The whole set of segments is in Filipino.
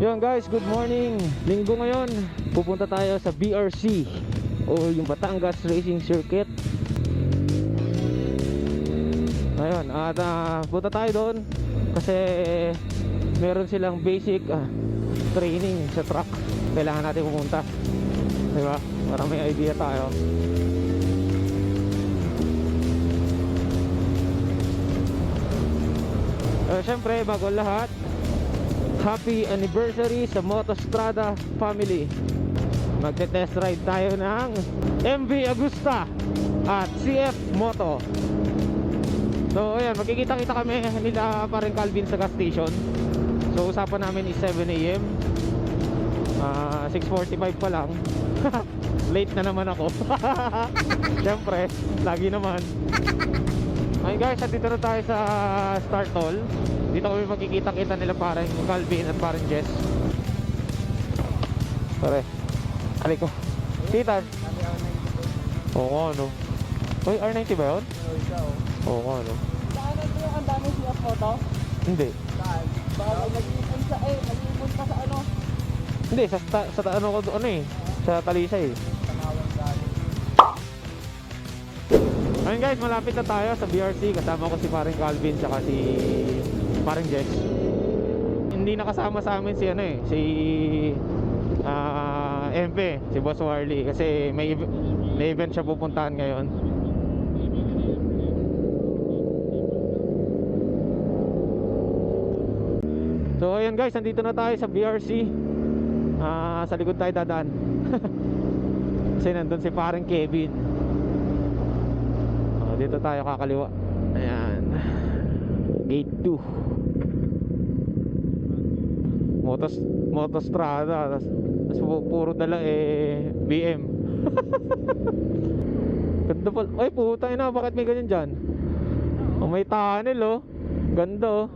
Yun guys, good morning. Linggo ngayon, pupunta tayo sa BRC o yung Batangas Racing Circuit. Ayun, at ah, punta tayo doon kasi meron silang basic ah, training sa truck. Kailangan natin pumunta. Di ba? Para may idea tayo. Uh, Siyempre, bago lahat, happy anniversary sa Motostrada family. Magte-test ride tayo ng MV Agusta at CF Moto. So, ayan, magkikita-kita kami nila pa rin Calvin sa gas station. So, usapan namin is 7 a.m. Ah, 6.45 pa lang. Late na naman ako. Siyempre, lagi naman. Ayun guys, dito na tayo sa start hall. Dito kami magkikita-kita nila parang Calvin at parang Jess. Pare, ali ko. Titan. Oo nga, no. Uy, R90 ba yun? Oo nga, no. Saan ito ang dami siya photo? Hindi. Saan? Baka nag-iipon sa eh, nag-iipon sa ano? Hindi, sa, sa, sa ano ko ano eh. Sa Talisay eh. Ayun guys, malapit na tayo sa BRC. Kasama ko si paring Calvin saka si paring Jess. Hindi nakasama sa amin si ano eh, si ah MP, si Boss Warley kasi may may event siya pupuntahan ngayon. So ayun guys, nandito na tayo sa BRC. Ah, sa likod tayo dadaan. kasi nandun si paring Kevin. Oh, dito tayo kakaliwa. Gate 2. Motos Motostrada. Tas, tas pu- puro dala eh BM. Ganda pala. Ay puta na, bakit may ganyan dyan? Oh, may tunnel oh. Ganda oh.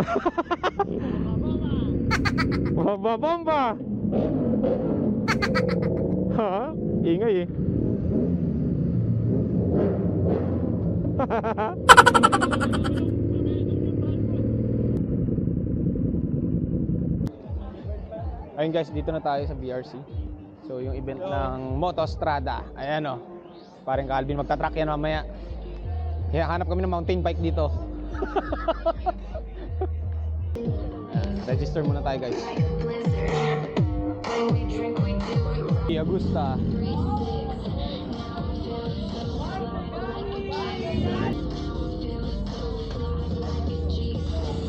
Bababomba! ha? Ingay eh. Ayun guys, dito na tayo sa BRC. So yung event ng Motostrada. Ayan o. Parang Calvin magta-track yan mamaya. Kaya hanap kami ng mountain bike dito. Register muna tayo guys. Di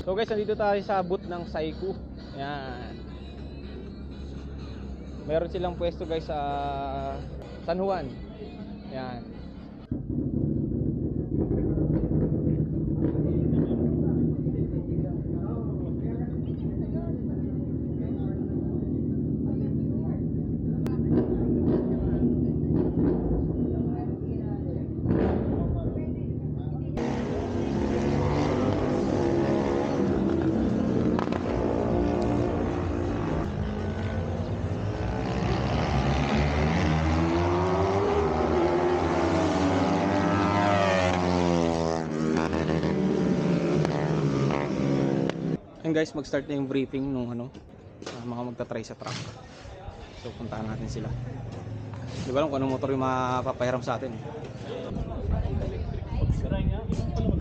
So guys, nandito tayo sa booth ng Saiku. Yan. Meron silang pwesto guys sa San Juan. Yan. Ayun guys, mag-start na yung briefing nung ano, ah, mga magta-try sa truck. So puntahan natin sila. Di ba alam kung anong motor yung mapapahiram sa atin.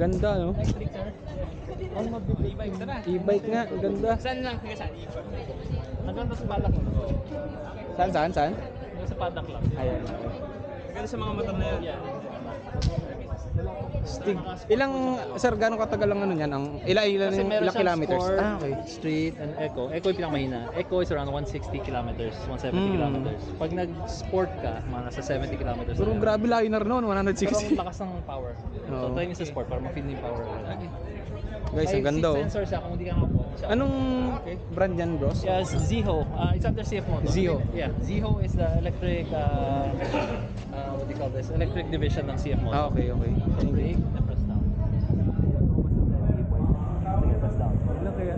Ganda no? E-bike nga, ganda. Saan lang? Saan? Hanggang sa padak mo. Saan, saan, saan? Sa padak lang. Ayan. Hanggang sa mga motor na yan. Stig. Ilang, sir, gano'ng katagal ang ano niyan? Ang, ila, ila, Kasi meron ilang siyang kilometers? sport, Ah, okay. street, and eco. Eco yung pinakamahina. Eco is around 160 kilometers, 170 Mm. kilometers. Pag nag-sport ka, mga nasa 70 kilometers. Pero na yan. grabe liner noon, Pero ang 160. lakas ng power. So, Oo. try nyo sa sport para ma-feel nyo yung power. Guys, ang ganda oh. sensor siya kung hindi ka makapo. Anong brand yan, bros? Yes, Ziho. Uh, it's under CF Moto. Ziho. Yeah, Ziho is the electric, uh, what do you call this? Electric division ng CF Moto. Ah, okay, okay. So, brake, and press down. Sige, press down. Ilan kaya?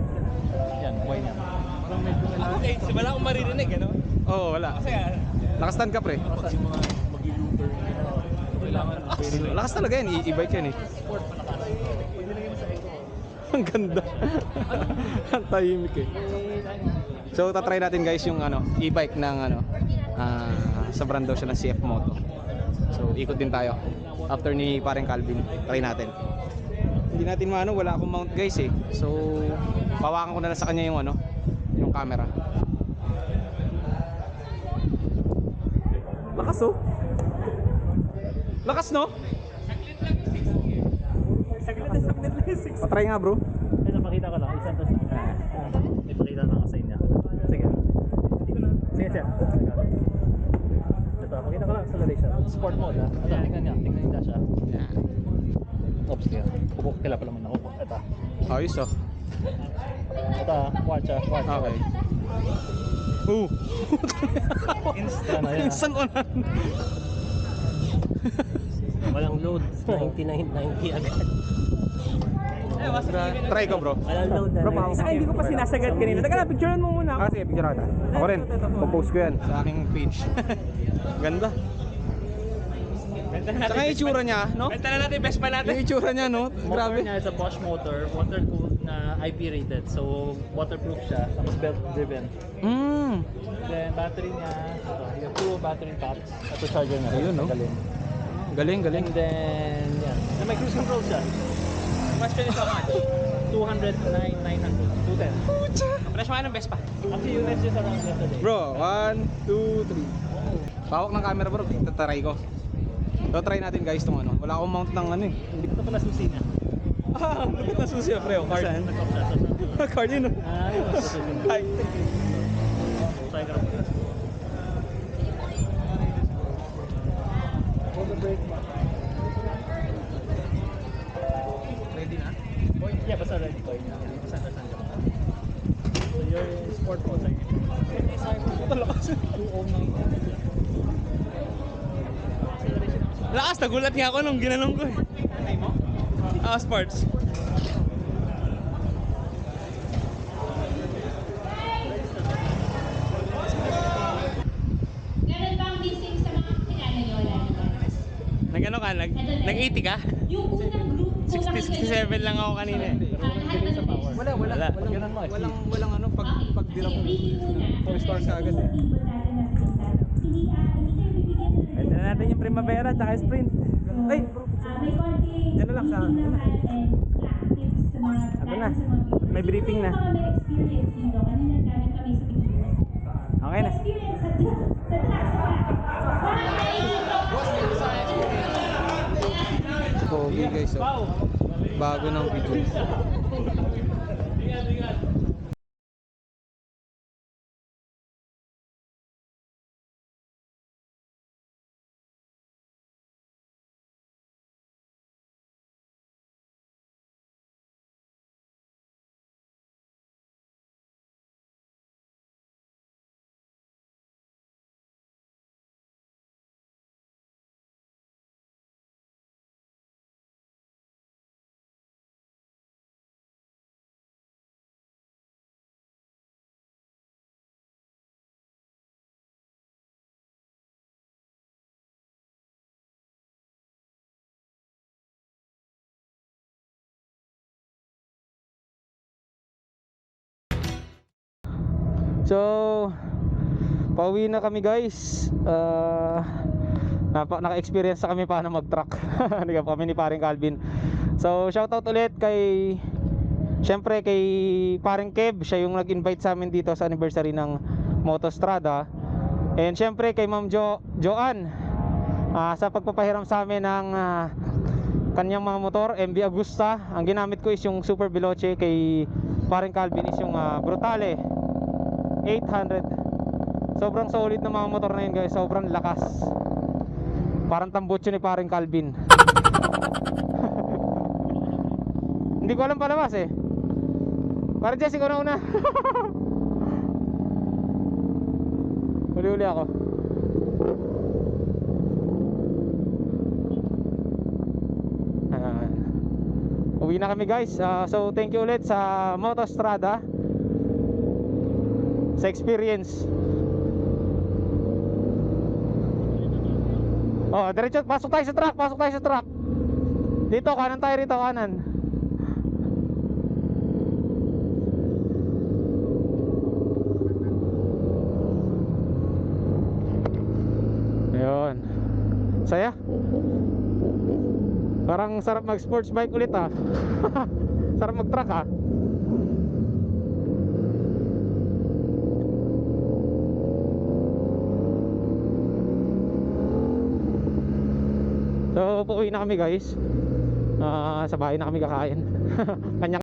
Yan, buhay niya. Parang medyo kailangan. Okay, so wala akong maririnig, ano? Oo, oh, wala. Kasi ah, Nakastand ka, pre. kasi mga mag-looper, kailangan Lakas talaga yan, i- e-bike yan eh. Sport pa nakaano. Pag nilagay mo sa eco, Ang ganda. Ang tahimik eh. So tatry natin guys yung ano, e-bike ng ano, ah, sa brand daw siya ng CF Moto. So ikot din tayo. After ni pareng Calvin, try natin. Hindi natin maano, wala akong mount guys eh. So pawakan ko na lang sa kanya yung ano, yung camera. Lakas oh. Lakas no? Patry nga bro. Ito, pakita ko lang. Isang to. Ipakita lang ako sa inyo. Sige. Sige. Ito, pakita ko lang acceleration. Sport mode, ha? Ito, tingnan niyo. Tingnan niyo siya. Yan. Oops, kaya. Kubo, kila pala man ako. Ito. Ayos oh. Ito, watch, ah. Watch. Okay. Oh. Instant, ayan. Instant on. Walang load. 99.90 agad. Try ko bro. Walang load na. Bro, Saka hindi ko pa sinasagad kanina. Teka na, picturean mo muna ako. Ah, sige, picture kita. Ako rin. Popost ko yan sa aking page. Ganda. Benta na Saka yung itsura niya, no? Benta na natin, best pa natin. Yung itsura niya, no? Grabe. Motor niya is a Bosch motor, watercooled na IP rated. So, waterproof siya, tapos belt driven. Mm. Then, battery niya, ito, yung two battery packs, at the charger niya. Ayun, no? Galing. Galing, galing. And then, yan. Yeah. May cruise control siya. Question is how much? 209, 900, 210. Pucha! Ang presyo nga ng Vespa. Actually, you guys just around yesterday. Bro, 1, 2, 3. Bawak ng camera bro, tatry ko. So try natin guys tong ano. Wala akong mount ng ano eh. Hindi ko pala susi na. Ah, lupit na susi pre, oh, card. Card oh. Ah, yun. Ay. Try ka Ready na? Yeah, basta ready ko yun. Basta saan ka pa. So your sport mode. Ito lakas. 209. Lakas, nagulat nga ako nung ginanong ko eh. Ah, sports. Meron bang missing sa mga kilala naman. Nag-ano ka? Nag, nag-80 ka? Yung unang group, 60, 67 lang ako kanina eh. Wala, wala. Wala. Eh. Walang, walang ano, pag, pag. Four stars ka agad eh. Hindi natin nasundan. Hindi, ah, hindi tayo bibigyan ng Benta na natin yung primavera at sprint. Ay, Ah, may konting Yan na lang sa- Ako na. May briefing na. Okay na. Pogi guys oh. Bago ng video. So, pauwi na kami guys. Uh, napa, naka-experience na kami paano mag-truck. Kami ni paring Calvin. So, shoutout ulit kay Siyempre kay paring Kev, siya yung nag-invite sa amin dito sa anniversary ng Motostrada. And siyempre kay Ma'am jo Joanne ah, sa pagpapahiram sa amin ng ah, kanyang mga motor, MB Agusta. Ang ginamit ko is yung Super Veloce kay paring Calvin is yung ah, Brutale 800 sobrang solid na mga motor na yun guys. Sobrang lakas. Parang tambutso ni paring Calvin. Hindi ko alam palabas eh. Parang Jesse ko na una. Uli uli ako. Ayan. uwi na kami guys. Ah, so thank you ulit sa Motostrada sa experience. Oh diretso pasok tayo sa truck pasok tayo sa truck. Dito kanan tayo rito kanan. Ayun. Saya? Parang sarap mag sports bike ulit ah. Sarap mag truck ah. So, pauwi na kami guys. Ah, sa bahay na kami kakain. Kanya